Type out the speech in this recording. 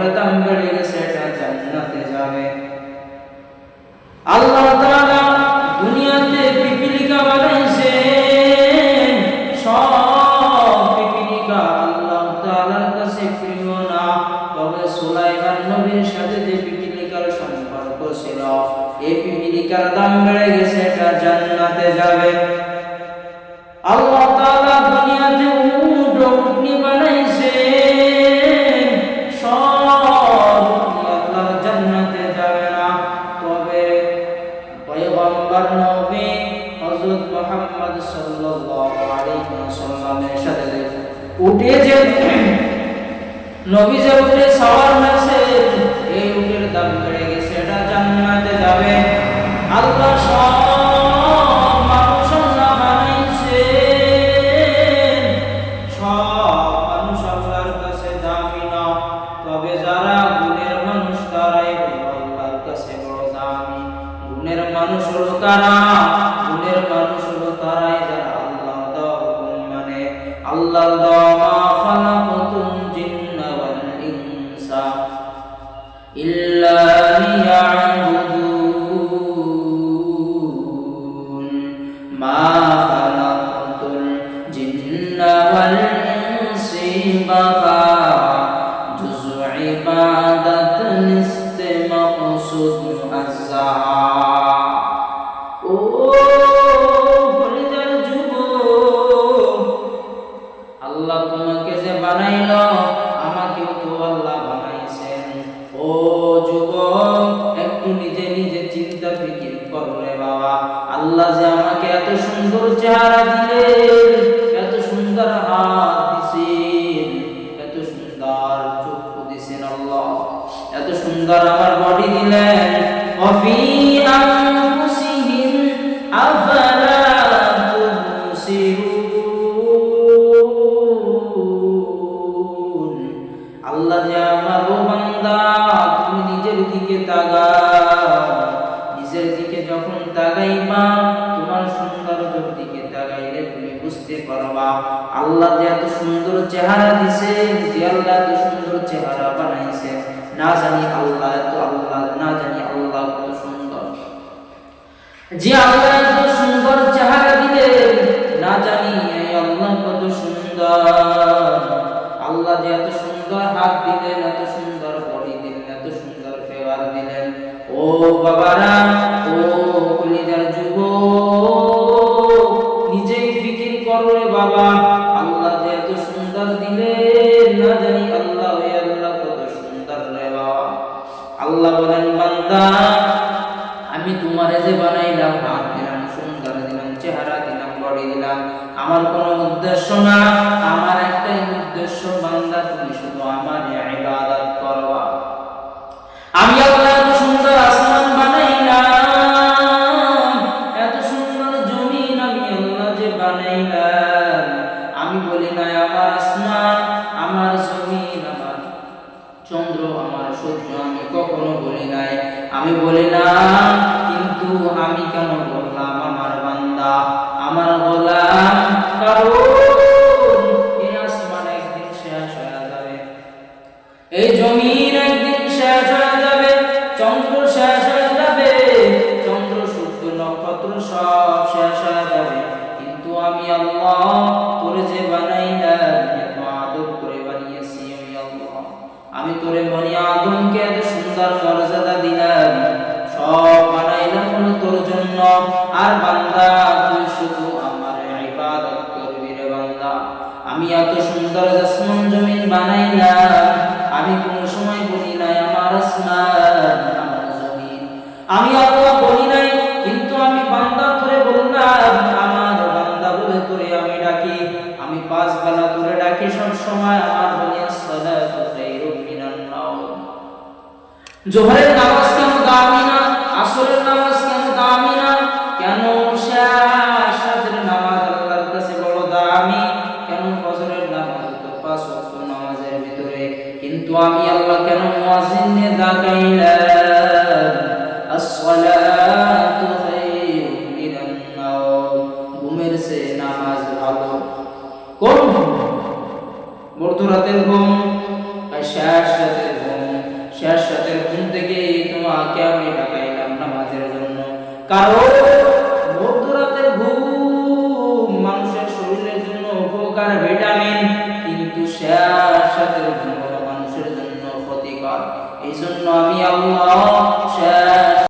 এটার দাম বেড়ে গেছে এটা জান্নাতে যাবে আল্লাহ তাআলা দুনিয়াতে পিপিলিকা বানাইছেন সব পিপিলিকা আল্লাহ তাআলার কাছে প্রিয় না তবে সুলাইমান নবীর সাথে যে পিপিলিকার সম্পর্ক ছিল এই পিপিলিকার দাম বেড়ে গেছে এটা জান্নাতে যাবে আল্লাহ পয়গম্বর নবী হযরত মুহাম্মদ সাল্লাল্লাহু আলাইহি ওয়াসাল্লামের সাথে উঠে যে নবী যে উঠে সওয়ার হয়েছে এই উটের দাম বেড়ে গেছে, এটা জান্নাতে যাবে। আল্লাহ সব মানুষ সব মানুষ আল্লাহর হলো তারা গুণের মানুষ হলো তারাই যারা আল্লাহ দেওয়া হুকুম মানে। আল্লাহ দেওয়া মা খালাকাতুল জিন্না ওয়াল ইনসা ইল্লা লিয়াবুদুন মা খালাকাতুল জিন্না ওয়াল ইনসি বাকা জুজু ইবাদাত নিস্তে মাকসুদ আল্লাহ তোমাকে যে বানাইল, আমাকেও তো আল্লাহ বানাইছেন। ও যুবক, একটু নিজে নিজে চিন্তা ফিকির বাবা। আল্লাহ যে আমাকে এত সুন্দর চেহারা দিলেন, এত সুন্দর হাত এত সুন্দর চক্ষু দিছেন আল্লাহ। এত সুন্দর আমার আল্লাহ যে আমার ও বান্দা, তুমি নিজের দিকে তাকাও। নিজের দিকে যখন তাকাইবা, তোমার সৌন্দর্যের দিকে তাকাইলে তুমি বুঝতে পারবা, আল্লাহ যে এত সুন্দর চেহারা দিছে, যে আল্লাহ এত সুন্দর চেহারা বানাইছে। না জানি আল্লাহ এত আল্লাহ, না জানি আল্লাহ কত সুন্দর। যে আল্লাহ এত সুন্দর চেহারা দিলেন, না জানি হাত দিলেন, এত সুন্দর বডি দিলেন, এত সুন্দর ফেভার দিলেন। ও বাবারা, ও কলিজার যুব নিজেই ফিকির করো বাবা। আল্লাহ যে এত সুন্দর দিলেন, না জানি আল্লাহ ওই আল্লাহ কত সুন্দর রে বাবা। আল্লাহ বলেন, বান্দা, আমি তোমারে যে বানাইলাম হাত দিলাম, সুন্দর দিলাম, চেহারা দিলাম, বডি দিলাম, আমার কোনো উদ্দেশ্য না। আমার একটাই উদ্দেশ্য চন্দ্র আমার সূর্য আমি কখনো বলি নাই। আমি বলি না, কিন্তু আমি কেন বললাম আমার বান্দা? আমার কারণ এই আসমান একদিন শেষ হয়ে যাবে। এই জমিন একদিন শেষ হয়ে যাবে। চন্দ্র শেষ হয়ে যাবে। চন্দ্র, সূর্য, নক্ষত্র সব শেষ হয়ে যাবে। কিন্তু আমি আল্লাহ তোরে যে তোরে মনি আদমকে এত সুন্দর মর্যাদা দিলাম সব বানাইলাম হলো তোর জন্য। আর বান্দা, তুই শুধু আমার ইবাদত করবি রে বান্দা। আমি এত সুন্দর আসমান জমিন বানাইলাম আমি কোন সময় বলি নাই আমার জমিন। আমি আল্লাহ বলি নাই, কিন্তু আমি বান্দা করে বললাম, আমার বান্দা বলে তোরে আমি ডাকি, আমি পাঁচ বেলা তোরে ডাকি সব সময় আমার বলি নাওম জোহরের নামাজ কেন দামি না? আসরের নামাজ কেন দামি না? কেন শাহের নামাজ আল্লাহর কাছে বড় দামি? কেন ফজরের নামাজ তো পাঁচ ওয়াক্ত নামাজের ভিতরে? কিন্তু আমি আল্লাহ কেন মুয়াজ্জিন নিয়ে ডাকাইলাম আসসালাতু খায়রুম মিনান ঘুমের সে নামাজ ভালো। কোন ঘুম? মধ্যরাতের ঘুম? আর রাতে আমি ঢাকা এলাম নামাজের জন্য। কারণ মধ্যরাতের ঘুম মানুষের শরীরের জন্য উপকার